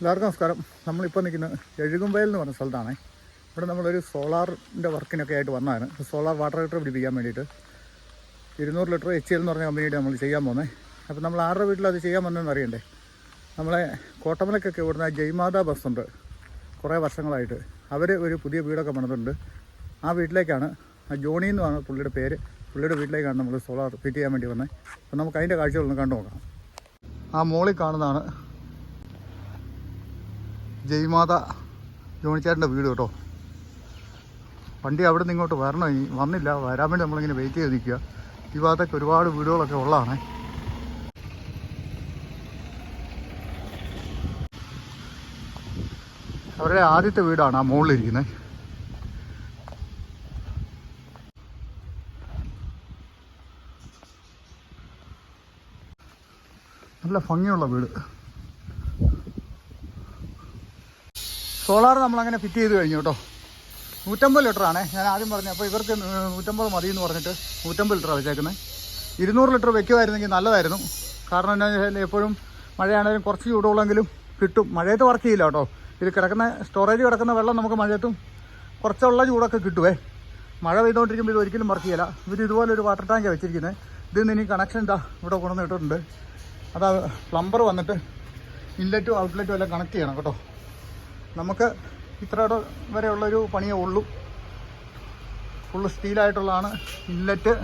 എല്ലാവർക്കും നമസ്കാരം. നമ്മളിപ്പോൾ നിൽക്കുന്നത് എഴുകുമ്പയൽ എന്ന് പറഞ്ഞ സ്ഥലത്താണ്. ഇവിടെ നമ്മളൊരു സോളാറിന്റെ വർക്കിനൊക്കെ ആയിട്ട് വന്നതാണ്. സോളാർ വാട്ടർ ഹീറ്റർ പിടിപ്പിക്കാൻ വേണ്ടിയിട്ട് ഇരുന്നൂറ് ലിറ്റർ എച്ച് എൽ എന്ന് പറഞ്ഞ കമ്പനിയുടെ നമ്മൾ ചെയ്യാൻ പോകുന്നത് അപ്പോൾ നമ്മൾ ആരുടെ വീട്ടിൽ അത് ചെയ്യാൻ വന്നതെന്ന് അറിയണ്ടേ? നമ്മളെ കോട്ടമലക്കൊക്കെ ഇവിടുന്ന് ജയ്മാത ബസ് ഉണ്ട്. കുറേ വർഷങ്ങളായിട്ട്. അവർ ഒരു പുതിയ വീടൊക്കെ പണിതുണ്ട് ആ വീട്ടിലേക്കാണ് ആ ജോണി എന്ന് പറഞ്ഞ പുള്ളിയുടെ പേര് പുള്ളിയുടെ വീട്ടിലേക്കാണ് നമ്മൾ സോളാർ ഫിറ്റ് ചെയ്യാൻ വേണ്ടി വന്നത് അപ്പോൾ നമുക്ക് അതിന്റെ കാഴ്ചകളൊന്ന് കണ്ടു നോക്കാം ആ മോളിൽ കാണുന്നതാണ് ജയ്മാത ജോണിച്ചേട്ടന്റെ വീട് കേട്ടോ. വണ്ടി അവിടെ നിന്ന് ഇങ്ങോട്ട് വരണം? ഇനി വന്നില്ല. വരാൻ വേണ്ടി നമ്മളിങ്ങനെ വെയിറ്റ് ചെയ്ത് നിൽക്കുക. ഈ ഭാഗത്തൊക്കെ ഒരുപാട് വീടുകളൊക്കെ ഉള്ളതാണ്. അവരുടെ ആദ്യത്തെ വീടാണ് ആ മുകളിലിരിക്കുന്നത്. നല്ല ഭംഗിയുള്ള വീട്. സോളാർ നമ്മളങ്ങനെ ഫിറ്റ് ചെയ്ത് കഴിഞ്ഞു കേട്ടോ. നൂറ്റമ്പത് ലിറ്ററാണ് ഞാൻ ആദ്യം പറഞ്ഞു അപ്പോൾ ഇവർക്ക് നൂറ്റമ്പത് മതി എന്ന് പറഞ്ഞിട്ട് നൂറ്റമ്പത് ലിറ്ററാണ് വെച്ചേക്കുന്നത് ഇരുന്നൂറ് ലിറ്റർ വെക്കുമായിരുന്നെങ്കിൽ നല്ലതായിരുന്നു. കാരണം എന്നാൽ എപ്പോഴും മഴയാണെങ്കിലും കുറച്ച് ചൂടുള്ളെങ്കിലും കിട്ടും. മഴയത്ത് വർക്ക് ചെയ്യില്ല കേട്ടോ. ഇത് കിടക്കുന്ന സ്റ്റോറേജ് കിടക്കുന്ന വെള്ളം നമുക്ക് മഴയത്തും കുറച്ചുള്ള ചൂടൊക്കെ കിട്ടുവേ. മഴ പെയ്തുകൊണ്ടിരിക്കുമ്പോൾ ഇത് ഒരിക്കലും വർക്ക് ചെയ്യില്ല. ഇവർ ഇതുപോലെ ഒരു വാട്ടർ ടാങ്കാണ് വെച്ചിരിക്കുന്നത് ഇതിൽ നിന്ന് ഇനി കണക്ഷൻ എന്താ ഇവിടെ കൊണ്ടുവന്നിട്ടുണ്ട്. അതാ പ്ലംബർ വന്നിട്ട് ഇൻലെറ്റും ഔട്ട്ലെറ്റും എല്ലാം കണക്ട് ചെയ്യണം കേട്ടോ. നമുക്ക് ഇത്ര വരെയുള്ളൊരു പണിയേ ഉള്ളൂ. ഫുള്ള് സ്റ്റീലായിട്ടുള്ളതാണ് ഇല്ലറ്റ്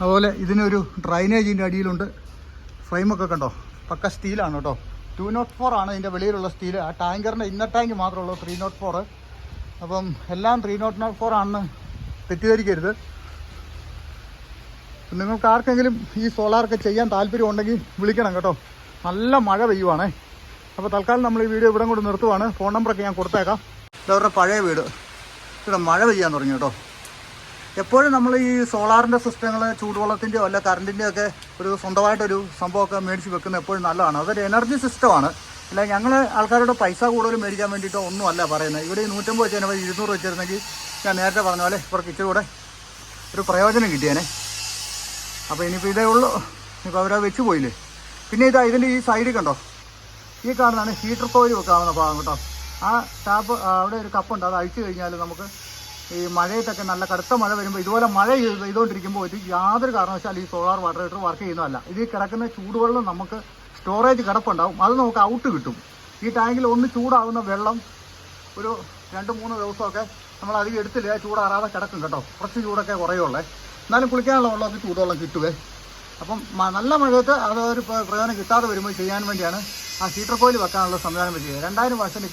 അതുപോലെ ഇതിനൊരു ഡ്രൈനേജിന്റെ അടിയിലുണ്ട്. ഫ്രെയിമൊക്കെ കണ്ടോ? പക്ക സ്റ്റീലാണ് കേട്ടോ. ടു നോട്ട് ഫോർ ആണ് ഇതിന്റെ വെളിയിലുള്ള സ്റ്റീൽ ആ ടാങ്കറിന്റെ ഇന്നർ ടാങ്ക് മാത്രമേ ഉള്ളൂ ത്രീ നോട്ട് ഫോർ അപ്പം എല്ലാം ത്രീ നോട്ട് നോട്ട് ഫോർ ആണെന്ന് തെറ്റിദ്ധരിക്കരുത്. നിങ്ങൾക്ക് ആർക്കെങ്കിലും ഈ സോളാറൊക്കെ ചെയ്യാൻ താല്പര്യം ഉണ്ടെങ്കിൽ വിളിക്കണം കേട്ടോ. നല്ല മഴ പെയ്യുവാണേ. അപ്പോൾ തൽക്കാലം നമ്മൾ ഈ വീഡിയോ ഇവിടെ കൊണ്ട് നിർത്തുവാണ്. ഫോൺ നമ്പറൊക്കെ ഞാൻ കൊടുത്തേക്കാം. ഇതവരുടെ പഴയ വീട്. ഇവിടെ മഴ പെയ്യാൻ തുടങ്ങി കേട്ടോ. എപ്പോഴും നമ്മൾ ഈ സോളാറിന്റെ സിസ്റ്റങ്ങൾ ചൂടുവെള്ളത്തിന്റെയോ അല്ല കറണ്ടിന്റെയോ ഒക്കെ ഒരു സ്വന്തമായിട്ടൊരു സംഭവമൊക്കെ മേടിച്ച് വെക്കുന്നത് എപ്പോഴും നല്ലതാണ്. അതൊരു എനർജി സിസ്റ്റമാണ് അല്ല ഞങ്ങൾ ആൾക്കാരോട് പൈസ കൂടുതൽ മേടിക്കാൻ വേണ്ടിയിട്ടോ ഒന്നും അല്ല പറയുന്നത്. ഇവിടെ നൂറ്റമ്പത് വെച്ച് തന്നെ ഇരുന്നൂറ് വെച്ചിരുന്നെങ്കിൽ ഞാൻ നേരത്തെ പറഞ്ഞ പോലെ ഇവർക്ക് ഇച്ചിരി കൂടെ ഒരു പ്രയോജനം കിട്ടിയേനെ. അപ്പോൾ ഇനിയിപ്പോൾ ഇതേ ഉള്ളൂ. ഇപ്പോൾ അവരത് വെച്ച് പോയില്ലേ? പിന്നെ ഇതാ ഇതിന്റെ ഈ സൈഡിൽ കണ്ടോ? ഈ കാണുന്നതാണ് ഹീറ്റർ കോയിൽ വെക്കാവുന്ന ഭാഗം കേട്ടോ. ആ ടാപ്പ് അവിടെ ഒരു കപ്പുണ്ട് അത് അഴിച്ചു കഴിഞ്ഞാൽ നമുക്ക് ഈ മഴയത്തൊക്കെ നല്ല കടുത്ത മഴ വരുമ്പോൾ ഇതുപോലെ മഴ ചെയ്തുകൊണ്ടിരിക്കുമ്പോൾ ഒരു യാതൊരു കാരണവശാൽ ഈ സോളാർ വാട്ടർ ഹീറ്റർ വർക്ക് ചെയ്യുന്നതല്ല. ഇതിൽ കിടക്കുന്ന ചൂടുവെള്ളം നമുക്ക് സ്റ്റോറേജ് കിടപ്പുണ്ടാവും. അത് നമുക്ക് ഔട്ട് കിട്ടും. ഈ ടാങ്കിൽ ഒന്ന് ചൂടാവുന്ന വെള്ളം ഒരു രണ്ട് മൂന്ന് ദിവസമൊക്കെ നമ്മൾ അധികം എടുത്തില്ല ചൂടാറാതെ കിടക്കും കേട്ടോ. കുറച്ച് ചൂടൊക്കെ കുറയുള്ളേ. എന്നാലും കുളിക്കാനുള്ള വെള്ളമൊക്കെ ചൂടുവെള്ളം കിട്ടുവേ. അപ്പം നല്ല മഴയത്ത് അതൊരു പ്രയോജനം കിട്ടാതെ വരുമ്പോൾ ചെയ്യാൻ വേണ്ടിയാണ് ആ ഹീറ്റർ കോയിൽ വെക്കാനുള്ള സംവിധാനം വെച്ചു രണ്ടായിരം വാട്ടിന്റെ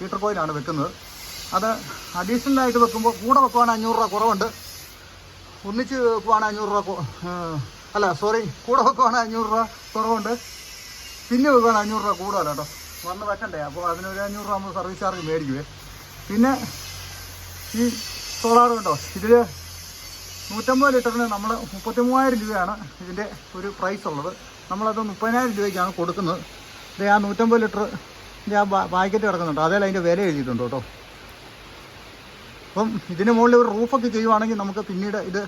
ഹീറ്റർ കോയിലാണ് വെക്കുന്നത്. അത് അഡീഷണൽ ആയിട്ട് വെക്കുമ്പോൾ കൂടെ വെക്കുവാണെങ്കിൽ അഞ്ഞൂറ് രൂപ കുറവുണ്ട്. ഒന്നിച്ച് വെക്കുവാണെങ്കിൽ അഞ്ഞൂറ് രൂപ അല്ല സോറി കൂടെ വെക്കുവാണെങ്കിൽ അഞ്ഞൂറ് രൂപ കുറവുണ്ട്. പിന്നെ വെക്കുവാണെങ്കിൽ അഞ്ഞൂറ് രൂപ കൂടുതലാണ് കേട്ടോ. വന്ന് വെക്കണ്ടേ? അപ്പോൾ അതിനൊരു അഞ്ഞൂറ് രൂപ നമ്മൾ സർവീസ് ചാർജ് മേടിക്കുവേ. പിന്നെ ഈ സോളാർ കണ്ടോ ഇതിൽ നൂറ്റമ്പത് ലിറ്ററിന് നമ്മൾ മുപ്പത്തി മൂവായിരം രൂപയാണ് ഇതിന്റെ ഒരു പ്രൈസ് ഉള്ളത്. നമ്മളത് മുപ്പതിനായിരം രൂപയ്ക്കാണ് കൊടുക്കുന്നത്. ഇത് ആ നൂറ്റമ്പത് ലിറ്റർ ആ പാക്കറ്റ് കിടക്കുന്നുണ്ട്. അതേ അതിന്റെ വില എഴുതിയിട്ടുണ്ട് കേട്ടോ. അപ്പം ഇതിന് മുകളിൽ ഒരു റൂഫൊക്കെ ചെയ്യുവാണെങ്കിൽ നമുക്ക് പിന്നീട് ഇത്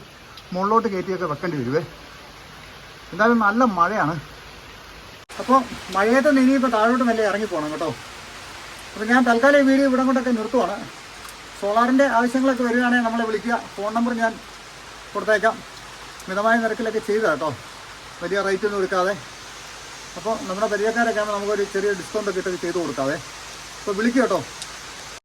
മുകളിലോട്ട് കയറ്റിയൊക്കെ വെക്കേണ്ടി വരുവേ. എന്തായാലും നല്ല മഴയാണ്. അപ്പോൾ മഴയത്ത് ഇനിയിപ്പോൾ താഴോട്ട് മെല്ലെ ഇറങ്ങി പോകണം കേട്ടോ. അപ്പോൾ ഞാൻ തൽക്കാലം ഈ വീഡിയോ ഇവിടെ കൊണ്ടൊക്കെ നിർത്തുവാണ്. സോളാറിന്റെ ആവശ്യങ്ങളൊക്കെ വരികയാണെങ്കിൽ നമ്മളെ വിളിക്കുക. ഫോൺ നമ്പർ ഞാൻ കൊടുത്തേക്കാം. മിതമായ നിരക്കിലൊക്കെ ചെയ്തു കേട്ടോ. വലിയ റേറ്റ് ഒന്നും എടുക്കാതെ. അപ്പോൾ നമ്മുടെ പരിചയക്കാരൊക്കെ ആകുമ്പോൾ നമുക്കൊരു ചെറിയ ഡിസ്കൗണ്ട് ഒക്കെ ഇട്ടൊക്കെ ചെയ്ത് കൊടുക്കാവേ. അപ്പോൾ വിളിക്കുക കേട്ടോ.